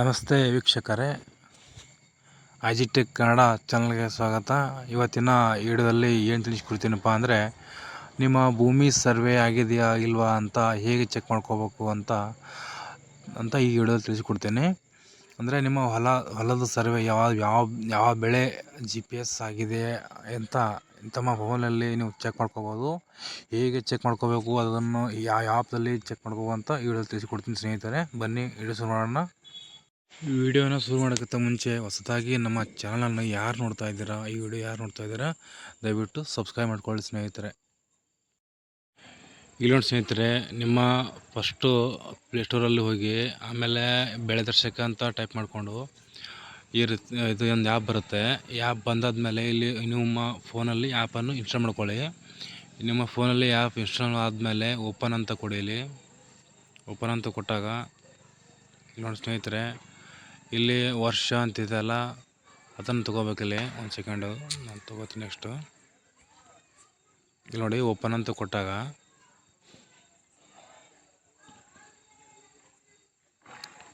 ನಮಸ್ತೆ ವೀಕ್ಷಕರೇ. ಐಜಿಟೆಕ್ ಕನ್ನಡ ಚಾನಲ್ಗೆ ಸ್ವಾಗತ. ಇವತ್ತಿನ ವಿಡಿಯೋದಲ್ಲಿ ಏನು ತಿಳಿಸ್ಕೊಡ್ತೀನಪ್ಪ ಅಂದರೆ, ನಿಮ್ಮ ಭೂಮಿ ಸರ್ವೆ ಆಗಿದೆಯಾ ಇಲ್ವಾ ಅಂತ ಹೇಗೆ ಚೆಕ್ ಮಾಡ್ಕೋಬೇಕು ಅಂತ ಅಂತ ಈ ವಿಡಿಯೋದಲ್ಲಿ ತಿಳಿಸ್ಕೊಡ್ತೇನೆ. ಅಂದರೆ ನಿಮ್ಮ ಹೊಲ, ಹೊಲದ ಸರ್ವೆ ಯಾವ ಯಾವ ಯಾವ ಬೆಳೆ ಜಿ ಪಿ ಎಸ್ ಆಗಿದೆ ಅಂತ, ತಮ್ಮ ಫೋನಲ್ಲಿ ನೀವು ಚೆಕ್ ಮಾಡ್ಕೋಬೋದು. ಹೇಗೆ ಚೆಕ್ ಮಾಡ್ಕೋಬೇಕು, ಅದನ್ನು ಯಾವ ಆ್ಯಪ್ದಲ್ಲಿ ಚೆಕ್ ಮಾಡ್ಕೋಬೇಕು ಅಂತ ಈ ವಿಡಿಯೋದಲ್ಲಿ ತಿಳಿಸ್ಕೊಡ್ತೀನಿ ಸ್ನೇಹಿತರೆ. ಬನ್ನಿ, ವಿಡಿಯೋ ಶುರು ಮಾಡೋಣ. ವಿಡಿಯೋನ ಶುರು ಮಾಡೋಕ್ಕಿಂತ ಮುಂಚೆ ಹೊಸದಾಗಿ ನಮ್ಮ ಚಾನಲನ್ನು ಯಾರು ನೋಡ್ತಾ ಇದ್ದೀರಾ, ಈ ವಿಡಿಯೋ ಯಾರು ನೋಡ್ತಾ ಇದ್ದೀರಾ, ದಯವಿಟ್ಟು ಸಬ್ಸ್ಕ್ರೈಬ್ ಮಾಡ್ಕೊಳ್ಳಿ ಸ್ನೇಹಿತರೆ. ಇಲ್ಲಿ ನೋಡಿ ಸ್ನೇಹಿತರೆ, ನಿಮ್ಮ ಫಸ್ಟು ಪ್ಲೇಸ್ಟೋರಲ್ಲಿ ಹೋಗಿ ಆಮೇಲೆ ಬೆಳೆ ದರ್ಶಕ ಅಂತ ಟೈಪ್ ಮಾಡಿಕೊಂಡು ಈ ರೀತಿ, ಇದು ಒಂದು ಆ್ಯಪ್ ಬರುತ್ತೆ. ಆ್ಯಪ್ ಬಂದಾದಮೇಲೆ ಇಲ್ಲಿ ನಿಮ್ಮ ಫೋನಲ್ಲಿ ಆ್ಯಪನ್ನು ಇನ್ಸ್ಟಾಲ್ ಮಾಡ್ಕೊಳ್ಳಿ. ನಿಮ್ಮ ಫೋನಲ್ಲಿ ಆ್ಯಪ್ ಇನ್ಸ್ಟಾಲ್ ಆದಮೇಲೆ ಓಪನ್ ಅಂತ ಕೊಡಿ ಇಲ್ಲಿ. ಓಪನ್ ಅಂತ ಕೊಟ್ಟಾಗ ನೋಡಿ ಸ್ನೇಹಿತರೆ ಇಲ್ಲಿ ವರ್ಷ ಅಂತಿದೆಯಲ್ಲ, ಅದನ್ನು ತೊಗೋಬೇಕಿಲ್ಲಿ ಒಂದು ಸೆಕೆಂಡು ನಾನು ತೊಗೋತೀನಿ ನೆಕ್ಸ್ಟು ಇಲ್ಲಿ ನೋಡಿ ಓಪನ್ ಅಂತ ಕೊಟ್ಟಾಗ.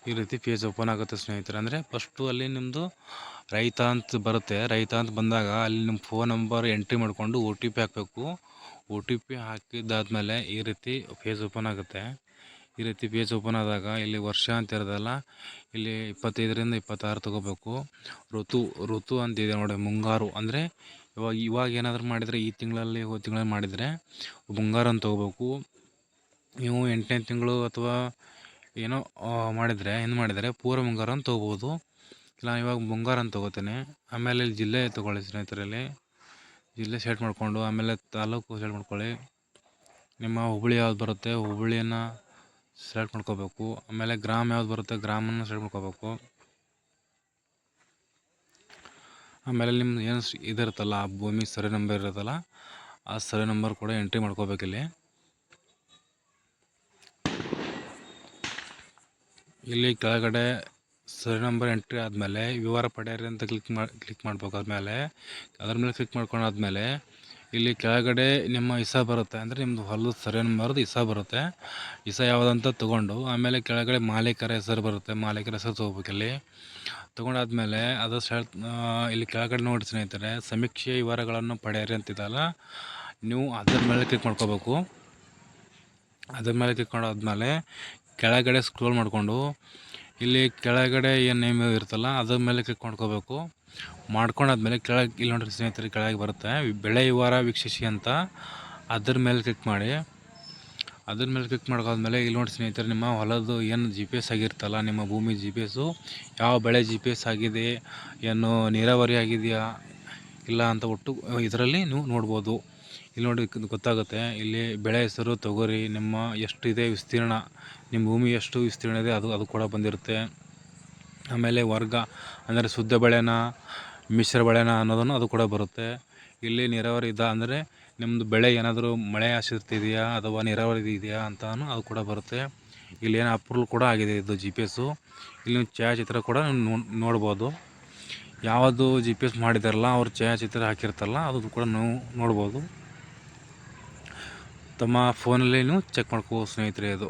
ಈ ರೀತಿ ಪೇಜ್ ಓಪನ್ ಆಗುತ್ತೆ ಸ್ನೇಹಿತರೆ. ಅಂದರೆ ಫಸ್ಟು ಅಲ್ಲಿ ನಿಮ್ಮದು ರೈತ ಅಂತ ಬರುತ್ತೆ. ರೈತ ಅಂತ ಬಂದಾಗ ಅಲ್ಲಿ ನಿಮ್ಮ ಫೋನ್ ನಂಬರ್ ಎಂಟ್ರಿ ಮಾಡಿಕೊಂಡು ಓ ಟಿ ಪಿ ಹಾಕಬೇಕು. ಓ ಟಿ ಪಿ ಹಾಕಿದ್ದಾದಮೇಲೆ ಈ ರೀತಿ ಪೇಜ್ ಓಪನ್ ಆಗುತ್ತೆ. ಈ ರೀತಿ ಪೇಜ್ ಓಪನ್ ಆದಾಗ ಇಲ್ಲಿ ವರ್ಷ ಅಂತ ಇರೋದಲ್ಲ, ಇಲ್ಲಿ ಇಪ್ಪತ್ತೈದರಿಂದ ಇಪ್ಪತ್ತಾರು ತೊಗೋಬೇಕು. ಋತು ಋತು ಅಂತಿದೆ ನೋಡಿ, ಮುಂಗಾರು ಅಂದರೆ ಇವಾಗ ಇವಾಗ ಏನಾದರೂ ಮಾಡಿದರೆ ಈ ತಿಂಗಳಲ್ಲಿ, ಹೋದ ತಿಂಗಳಲ್ಲಿ ಮಾಡಿದರೆ ಮುಂಗಾರು ಅಂತ ತೊಗೋಬೇಕು. ನೀವು ಎಂಟನೇ ತಿಂಗಳು ಅಥವಾ ಏನೋ ಮಾಡಿದರೆ ಏನು ಮಾಡಿದರೆ ಪೂರ್ವ ಮುಂಗಾರು ಅಂತ ತೊಗೋಬೋದು. ಇಲ್ಲ, ಇವಾಗ ಮುಂಗಾರು ಅಂತ ತೊಗೋತೇನೆ. ಆಮೇಲೆ ಇಲ್ಲಿ ಜಿಲ್ಲೆ ತೊಗೊಳ್ಳಿ ಸ್ನೇಹಿತರಲ್ಲಿ. ಜಿಲ್ಲೆ ಸೆಟ್ ಮಾಡಿಕೊಂಡು, ಆಮೇಲೆ ತಾಲೂಕು ಸೆಟ್ ಮಾಡ್ಕೊಳ್ಳಿ. ನಿಮ್ಮ ಹುಬ್ಬಳ್ಳಿ ಯಾವ್ದು ಬರುತ್ತೆ? ಹುಬ್ಬಳ್ಳಿಯನ್ನು ಸೆಲೆಕ್ಟ್ ಮಾಡ್ಕೋಬೇಕು. ಆಮೇಲೆ ಗ್ರಾಮ್ ಯಾವ್ದು ಬರುತ್ತೆ ಗ್ರಾಮನ್ನು ಸೆಲೆಕ್ಟ್ ಮಾಡ್ಕೋಬೇಕು. ಆಮೇಲೆ ನಿಮ್ಮ ಏನು ಇದಿರುತ್ತಲ್ಲ ಆ ಭೂಮಿ ಸರಿ ನಂಬರ್ ಇರುತ್ತಲ್ಲ, ಆ ಸರಿ ನಂಬರ್ ಕೂಡ ಎಂಟ್ರಿ ಮಾಡ್ಕೋಬೇಕಿಲ್ಲಿ ಇಲ್ಲಿ. ಇಲ್ಲಿ ಕೆಳಗಡೆ ಸರಿ ನಂಬರ್ ಎಂಟ್ರಿ ಆದಮೇಲೆ ವಿವರ ಪಡೆಯಿರಿ ಅಂತ ಕ್ಲಿಕ್ ಮಾಡಿ ಕ್ಲಿಕ್ ಮಾಡ್ಬೇಕು ಆದಮೇಲೆ ಅದ್ರ ಮೇಲೆ ಕ್ಲಿಕ್ ಮಾಡ್ಕೊಂಡಾದ್ಮೇಲೆ ಇಲ್ಲಿ ಕೆಳಗಡೆ ನಿಮ್ಮ ಇಸ ಬರುತ್ತೆ. ಅಂದರೆ ನಿಮ್ಮದು ಹೊಲದ ಸರ್ವೆ ನಂಬರ್ದು ಇಸ ಬರುತ್ತೆ. ಇಸ ಯಾವುದಂತ ತೊಗೊಂಡು, ಆಮೇಲೆ ಕೆಳಗಡೆ ಮಾಲೀಕರ ಹೆಸರು ಬರುತ್ತೆ. ಮಾಲೀಕರ ಹೆಸರು ತೊಗೋಬೇಕು ಇಲ್ಲಿ. ತೊಗೊಂಡಾದ್ಮೇಲೆ ಅದು ಇಲ್ಲಿ ಕೆಳಗಡೆ ನೋಡಿ ಸ್ನೇಹಿತರೆ ಸಮೀಕ್ಷೆ ವಿವರಗಳನ್ನು ಪಡೆಯಿರಿ ಅಂತಿದ್ದಲ್ಲ ನೀವು ಅದ್ರ ಮೇಲೆ ಕ್ಲಿಕ್ ಮಾಡ್ಕೋಬೇಕು. ಅದ್ರ ಮೇಲೆ ಕ್ಲಿಕ್ ಮಾಡಾದ್ಮೇಲೆ ಕೆಳಗಡೆ ಸ್ಕ್ರೋಲ್ ಮಾಡಿಕೊಂಡು ಇಲ್ಲಿ ಕೆಳಗಡೆ ಏನು ನೇಮ್ ಇರುತ್ತಲ್ಲ, ಅದ್ರ ಮೇಲೆ ಕ್ಲಿಕ್ ಮಾಡ್ಕೋಬೇಕು ಮಾಡ್ಕೊಂಡಾದ್ಮೇಲೆ ಕೆಳಗೆ ಇಲ್ಲಿ ನೋಡ್ರಿ ಸ್ನೇಹಿತರೆ, ಕೆಳಗೆ ಬರುತ್ತೆ. ಬೆಳೆ ವಿವರ ವೀಕ್ಷಿಸಿ ಅಂತ ಅದ್ರ ಮೇಲೆ ಕ್ಲಿಕ್ ಮಾಡಿ. ಅದ್ರ ಮೇಲೆ ಕ್ಲಿಕ್ ಮಾಡ್ಕೊಂಡ್ಮೇಲೆ ಇಲ್ಲಿ ನೋಡಿ ಸ್ನೇಹಿತರೆ, ನಿಮ್ಮ ಹೊಲದ್ದು ಏನು ಜಿ ಪಿ ಎಸ್ ಆಗಿರ್ತಲ್ಲ, ನಿಮ್ಮ ಭೂಮಿ ಜಿ ಪಿ ಎಸ್ಸು ಯಾವ ಬೆಳೆ ಜಿ ಪಿ ಎಸ್ ಆಗಿದೆ, ಏನು ನೀರಾವರಿ ಆಗಿದೆಯಾ, ಇಲ್ಲ ಅಂತ ಒಟ್ಟು ಇದರಲ್ಲಿ ನೀವು ನೋಡ್ಬೋದು. ಇಲ್ಲಿ ನೋಡಿ ಗೊತ್ತಾಗುತ್ತೆ. ಇಲ್ಲಿ ಬೆಳೆ ಹೆಸರು, ತೊಗರಿ, ನಿಮ್ಮ ಎಷ್ಟು ಇದೆ ವಿಸ್ತೀರ್ಣ, ನಿಮ್ಮ ಭೂಮಿ ಎಷ್ಟು ವಿಸ್ತೀರ್ಣ ಇದೆ, ಅದು ಅದು ಕೂಡ ಬಂದಿರುತ್ತೆ. ಆಮೇಲೆ ವರ್ಗ, ಅಂದರೆ ಶುದ್ಧ ಬೆಳೆನ, ಮಿಶ್ರ ಬೆಳೆನ ಅನ್ನೋದನ್ನು ಅದು ಕೂಡ ಬರುತ್ತೆ. ಇಲ್ಲಿ ನೀರಾವರಿ ಇದ್ದ ಅಂದರೆ ನಿಮ್ಮದು ಬೆಳೆ ಏನಾದರೂ ಮಳೆ ಆಶ್ರಿತ ಅಥವಾ ನೀರಾವರಿ ಇದೆಯಾ ಅಂತ ಅದು ಕೂಡ ಬರುತ್ತೆ. ಇಲ್ಲಿ ಏನು ಅಪ್ರೂವಲ್ ಕೂಡ ಆಗಿದೆ ಇದು ಜಿ ಪಿ ಎಸ್ಸು ಇಲ್ಲಿ ಛಾಯಾಚಿತ್ರ ಕೂಡ ನೋಡ್ಬೋದು. ಯಾವುದು ಜಿ ಪಿ ಎಸ್ ಮಾಡಿದಾರಲ್ಲ, ಅವ್ರು ಛಾಯಾಚಿತ್ರ ಹಾಕಿರ್ತಾರಲ್ಲ, ಅದು ಕೂಡ ನಾವು ನೋಡ್ಬೋದು. ತಮ್ಮ ಫೋನಲ್ಲೇನು ಚೆಕ್ ಮಾಡ್ಕೋ ಸ್ನೇಹಿತರೆ ಅದು.